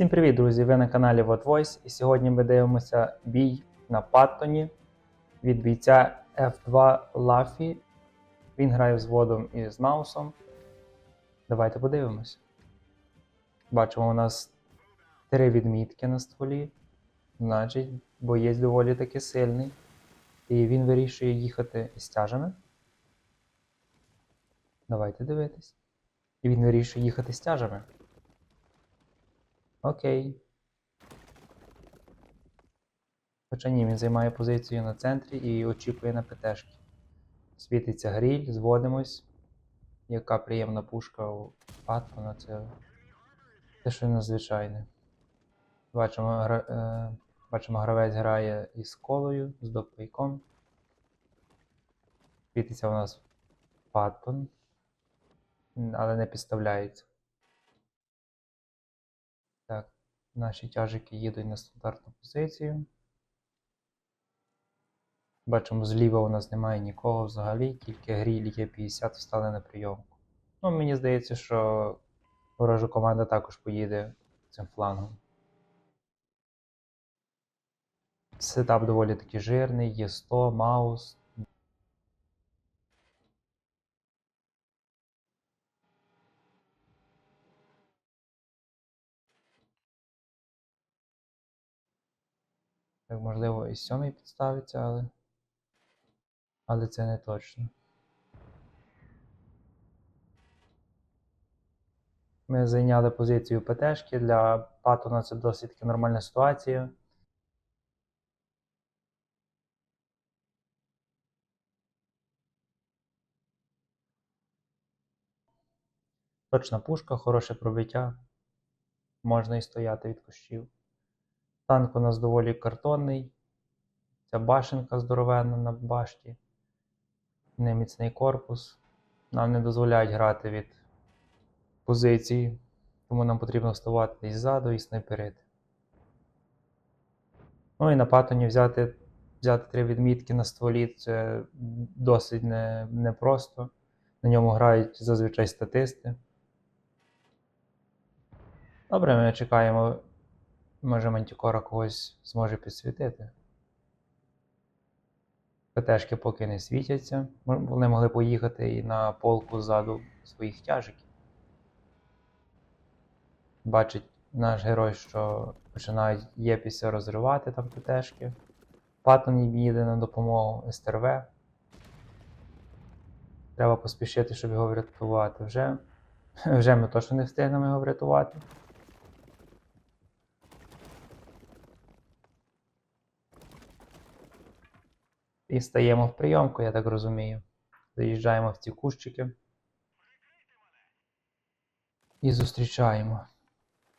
Всім привіт, друзі! Ви на каналі What Voice і сьогодні ми дивимося бій на Паттоні від бійця F2 Лафі. Він грає взводом із Маусом. Давайте подивимось. Бачимо, у нас три відмітки на стволі. Значить, боєць доволі таки сильний. І він вирішує їхати із тяжами. Давайте дивитись. І він вирішує їхати з тяжами. Окей. Хоча ні, він займає позицію на центрі і очікує на ПТшки. Світиться гріль, зводимось. Яка приємна пушка у Паттона, це те, що надзвичайне. Бачимо, гра... е... Бачимо, гравець грає із колою, з допайком. Світиться у нас Паттон, але не підставляється. Наші тяжики їдуть на стандартну позицію. Бачимо, зліва у нас немає нікого взагалі, тільки гріль є 50 встали на прийомку. Ну, мені здається, що ворожа команда також поїде цим флангом. Сетап доволі таки жирний, є 100, маус. Так, можливо, і сьомий підставиться, але. Але це не точно. Ми зайняли позицію ПТшки. Для Паттона це досить таки нормальна ситуація. Точна пушка, хороше пробиття. Можна і стояти від кущів. Танк у нас доволі картонний. Ця башенка здоровенна на башті. Неміцний корпус. Нам не дозволяють грати від позиції, тому нам потрібно вставати і ззаду, і снайперити. Ну і на патоні взяти взяти три відмітки на стволі це досить не, непросто. На ньому грають зазвичай статисти. Добре, ми чекаємо. Може Мантікора когось зможе підсвітити. ПТшки поки не світяться. Вони могли поїхати і на полку ззаду своїх тяжиків. Бачить наш герой, що починають єпіся розривати там ПТшки. Паттон їде на допомогу СТРВ. Треба поспішити, щоб його врятувати. Вже, вже ми точно не встигнемо його врятувати. І стаємо в прийомку, я так розумію. Заїжджаємо в ці кущики. І зустрічаємо.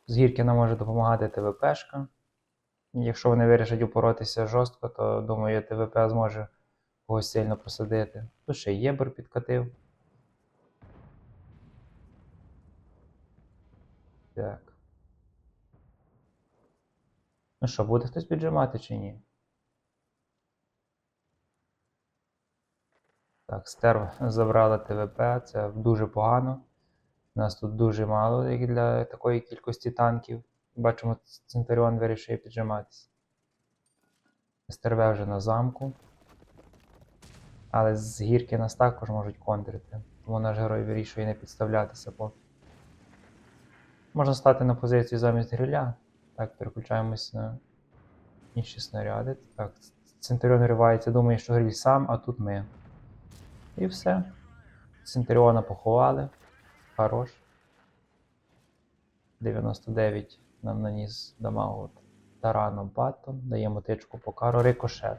З гірки нам може допомагати ТВПшка. Якщо вони вирішать упоротися жорстко, то думаю, ТВП зможе когось сильно посадити. Тут ще Єбер підкатив. Так. Ну що, буде хтось піджимати чи ні? Так, стерв забрала ТВП, це дуже погано. Нас тут дуже мало як для такої кількості танків. Бачимо, Центуріон вирішує піджиматися. СТРВ вже на замку. Але з гірки нас також можуть контрити. Тому наш герой вирішує не підставлятися поки. Можна стати на позицію замість гриля. Так, переключаємось на інші снаряди. Так, Центуріон ривається, думає, що гриль сам, а тут ми. І все. Центуріона поховали. Хорош. 99 нам наніс дамагу тараном Паттон. Даємо тичку по кару. Рикошет.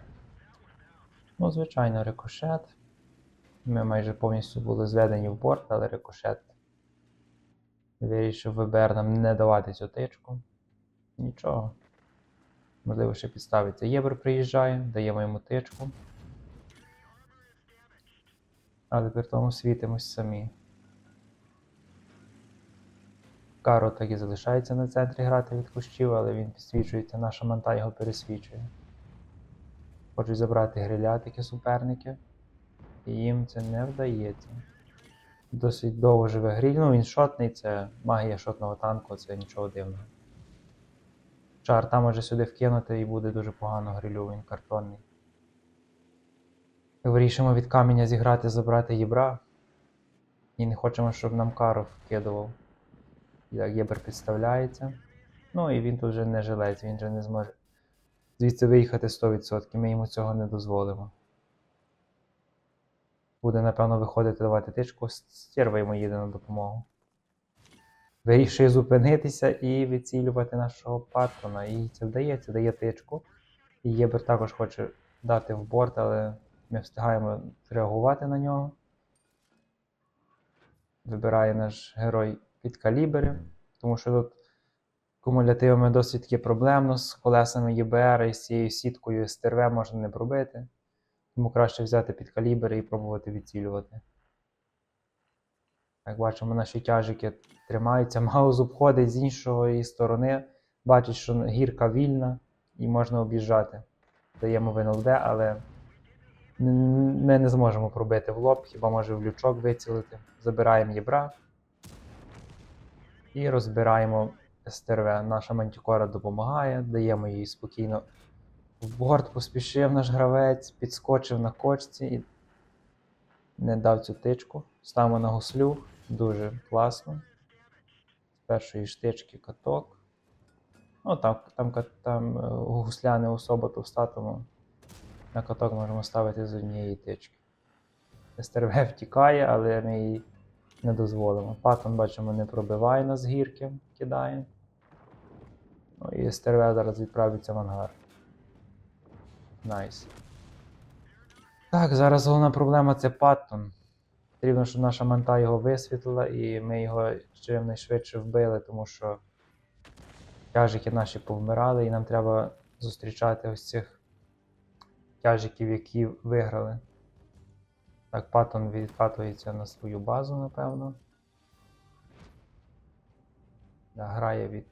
Ну, звичайно, рикошет. Ми майже повністю були зведені в борт, але рикошет вирішив ВБР нам не давати цю тичку. Нічого. Можливо, ще підставиться. Єбер приїжджає, даємо йому тичку. Але при тому світимось самі. Каро так і залишається на центрі грати від кущів, але він підсвічується, наша манта його пересвічує. Хочуть забрати гриля такі суперники, і їм це не вдається. Досить довго живе гриль. Ну він шотний, це магія шотного танку, це нічого дивного. Чар може сюди вкинути і буде дуже погано грилю, він картонний. Вирішимо від каменя зіграти, забрати єбра. І не хочемо, щоб нам кару вкидував. Як єбер підставляється. Ну і він тут вже не жилець, він вже не зможе звідси виїхати 100%. Ми йому цього не дозволимо. Буде, напевно, виходити давати тичку, стерва йому їде на допомогу. Вирішує зупинитися і відцілювати нашого патрона. І це вдається, дає тичку. І Єбер також хоче дати в борт, але ми встигаємо реагувати на нього. Вибирає наш герой під калібри, тому що тут кумулятивами досить таки проблемно з колесами ЄБР і з цією сіткою СТРВ можна не пробити. Тому краще взяти під калібри і пробувати відцілювати. Як бачимо, наші тяжики тримаються, Маус обходить з іншої сторони, бачить, що гірка вільна і можна об'їжджати. Даємо в НЛД, але ми не зможемо пробити в лоб, хіба може в лючок вицілити. Забираємо єбра і розбираємо СТРВ. Наша мантікора допомагає, даємо їй спокійно. В борт поспішив наш гравець, підскочив на кочці і не дав цю тичку. Ставимо на гуслю. Дуже класно. З першої штички каток. Ну, там, там, там е, гусля не особо товста, тому на каток можемо ставити з однієї тички. СТРВ втікає, але ми їй не дозволимо. Паттон, бачимо, не пробиває нас гірки, кидає. Ну і СТРВ зараз відправиться в ангар. Найс. Так, зараз головна проблема це Паттон. Потрібно, щоб наша манта його висвітлила, і ми його чим-найшвидше вбили, тому що тяжики наші повмирали, і нам треба зустрічати ось цих тяжиків, які виграли. Так, Паттон відкатується на свою базу, напевно. Да, грає від,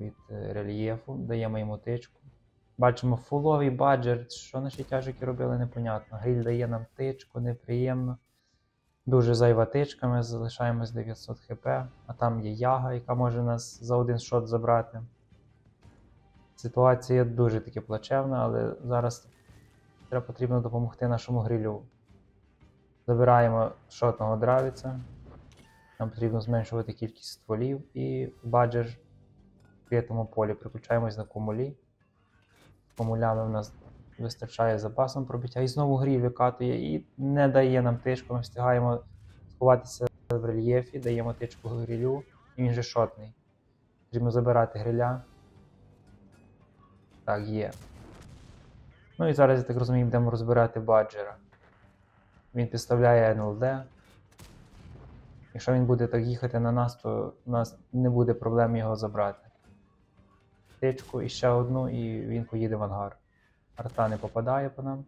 від е, рельєфу, даємо йому тичку. Бачимо фуловий баджер. Що наші тяжики робили, непонятно. Гриль дає нам тичку, неприємно. Дуже зайва тичка, ми залишаємось 900 хп, а там є яга, яка може нас за один шот забрати. Ситуація дуже таки плачевна, але зараз треба потрібно допомогти нашому грилю. Забираємо шотного дравіця. Нам потрібно зменшувати кількість стволів і баджер в відкритому полі. Приключаємось на кумулі. Комулями в нас вистачає запасом пробиття. І знову гріль викатує і не дає нам тичку. Ми встигаємо сховатися в рельєфі, даємо тичку грилю, і він же шотний. Потрібно забирати гриля. Так, є. Ну і зараз, я так розумію, будемо розбирати баджера. Він підставляє НЛД. Якщо він буде так їхати на нас, то у нас не буде проблем його забрати. Тичку і ще одну, і він поїде в ангар. Арта не попадає по нам.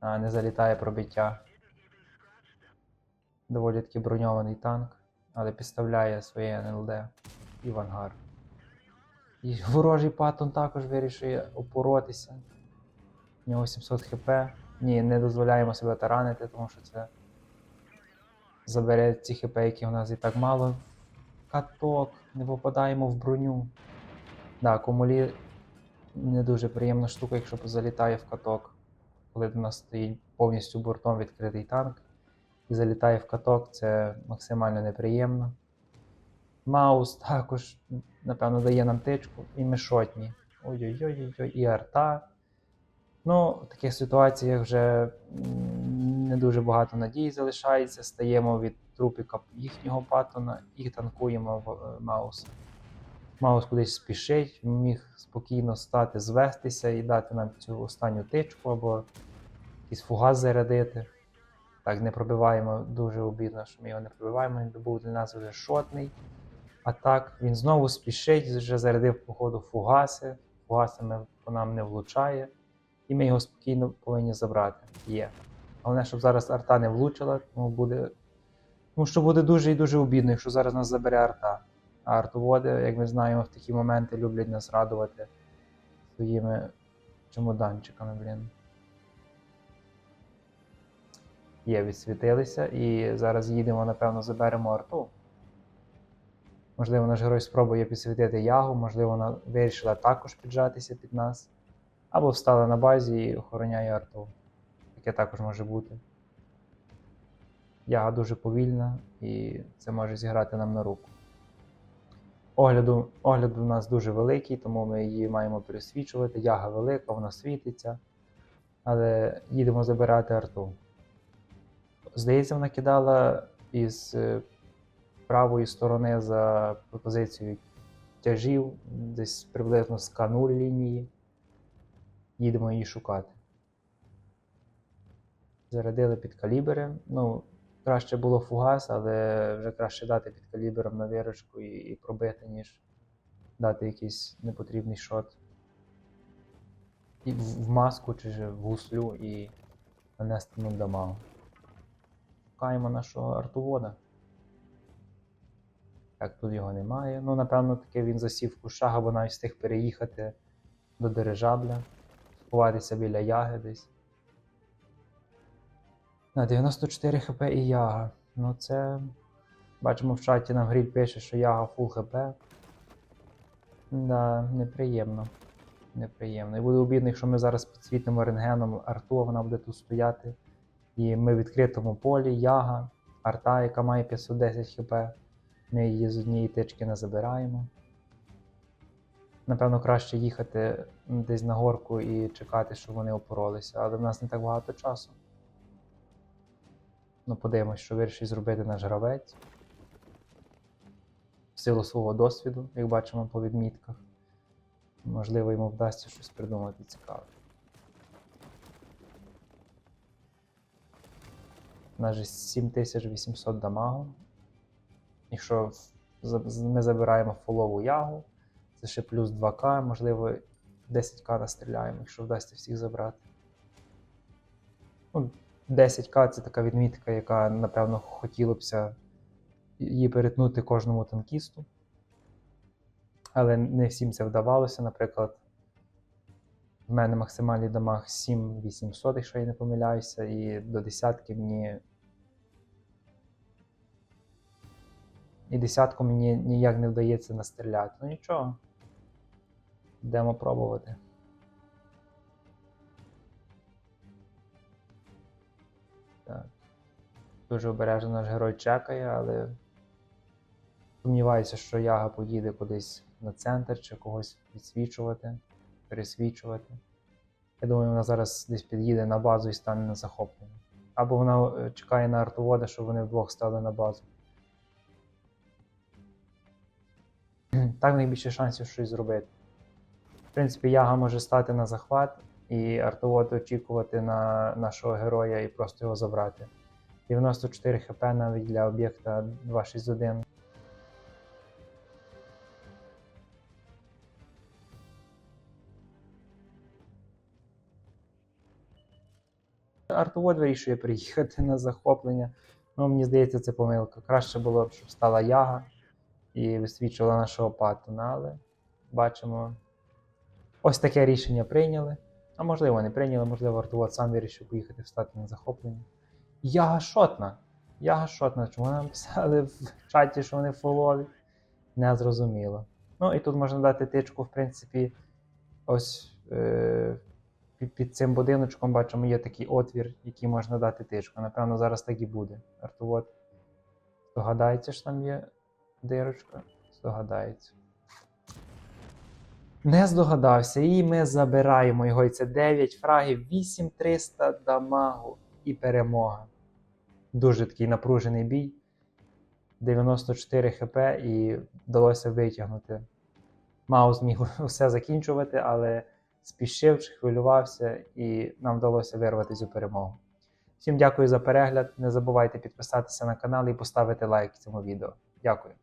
А, не залітає пробиття. Доволі таки броньований танк, але підставляє своє НЛД і в ангар. І ворожий патон також вирішує опоротися. У нього 700 хп. Ні, не дозволяємо себе таранити, тому що це забере ці хп, які у нас і так мало. Каток, не попадаємо в броню. Да, кумулі не дуже приємна штука, якщо залітає в каток. Коли до нас стоїть повністю бортом відкритий танк і залітає в каток, це максимально неприємно. Маус також, напевно, дає нам тичку і ми шотні. Ой-ой-ой, і арта. Ну, в таких ситуаціях вже не дуже багато надій залишається. Стаємо від трупіка їхнього патона і танкуємо в е, Мауса. Маус кудись спішить, міг спокійно стати, звестися і дати нам цю останню тичку або якийсь фугас зарядити. Так, не пробиваємо, дуже обідно, що ми його не пробиваємо, він був для нас вже шотний. А так, він знову спішить, вже зарядив, походу, фугаси. Фугасами по нам не влучає. І ми його спокійно повинні забрати. Є. Головне, щоб зараз арта не влучила, тому буде. Тому що буде дуже і дуже обідно, якщо зараз нас забере арта. А артоводи, як ми знаємо, в такі моменти люблять нас радувати своїми чемоданчиками, блін. Є, відсвітилися, і зараз їдемо, напевно, заберемо арту. Можливо, наш герой спробує підсвітити ягу, можливо, вона вирішила також піджатися під нас. Або встала на базі і охороняє арту. Таке також може бути. Яга дуже повільна і це може зіграти нам на руку. Огляду, огляд у нас дуже великий, тому ми її маємо пересвічувати. Яга велика, вона світиться. Але їдемо забирати арту. Здається, вона кидала із е, правої сторони за позицією тяжів, десь приблизно з К0 лінії. Їдемо її шукати. Зарядили під калібри. Ну, краще було фугас, але вже краще дати під калібром на вірочку і, і пробити, ніж дати якийсь непотрібний шот. І в, маску чи ж в гуслю і нанести нам дамагу. Шукаємо нашого артувода. Так, тут його немає. Ну, напевно, таки він засів в кущах, або навіть встиг переїхати до дирижабля, сховатися біля яги десь. На 94 хп і яга. Ну це. Бачимо в чаті нам гріль пише, що яга фул хп. Да, неприємно. Неприємно. І буде обідно, якщо ми зараз підсвітимо рентгеном арту, а вона буде тут стояти. І ми в відкритому полі, яга, арта, яка має 510 хп. Ми її з однієї тички не забираємо. Напевно, краще їхати десь на горку і чекати, щоб вони опоролися, але в нас не так багато часу. Ну, подивимось, що вирішить зробити наш гравець. В силу свого досвіду, як бачимо по відмітках. Можливо, йому вдасться щось придумати цікаве. У нас же 7800 дамагу. Якщо ми забираємо фолову ягу, це ще плюс 2К, можливо, 10К настріляємо, якщо вдасться всіх забрати. Ну, 10К це така відмітка, яка, напевно, хотілося її перетнути кожному танкісту. Але не всім це вдавалося. Наприклад, в мене максимальний дамаг 7800, якщо я не помиляюся, і до десятки мені. І десятку мені ніяк не вдається настріляти. Ну нічого. Йдемо пробувати. Так. Дуже обережно наш герой чекає, але сумніваюся, що Яга поїде кудись на центр чи когось відсвічувати, пересвічувати. Я думаю, вона зараз десь під'їде на базу і стане на захоплення. Або вона е, чекає на артовода, щоб вони вдвох стали на базу. Так найбільше шансів щось зробити. В принципі, Яга може стати на захват і артовод очікувати на нашого героя і просто його забрати. 94 хп навіть для об'єкта 261. Артовод вирішує приїхати на захоплення. Ну, мені здається, це помилка. Краще було б, щоб стала яга і висвічувала нашого паттона, але бачимо, ось таке рішення прийняли. А можливо, не прийняли, можливо, Артовод сам вирішив поїхати встати на захоплення. Яга шотна. Яга шотна. Чому нам писали в чаті, що вони фолові? Не зрозуміло. Ну і тут можна дати тичку, в принципі, ось е, під, цим будиночком бачимо, є такий отвір, який можна дати тичку. Напевно, зараз так і буде. Артовод. Здогадається, що там є дирочка? Здогадається. Не здогадався, і ми забираємо його. І це 9 фрагів, 8300 дамагу і перемога. Дуже такий напружений бій. 94 хп і вдалося витягнути. Мав зміг все закінчувати, але спішив хвилювався, і нам вдалося вирвати цю перемогу. Всім дякую за перегляд. Не забувайте підписатися на канал і поставити лайк цьому відео. Дякую.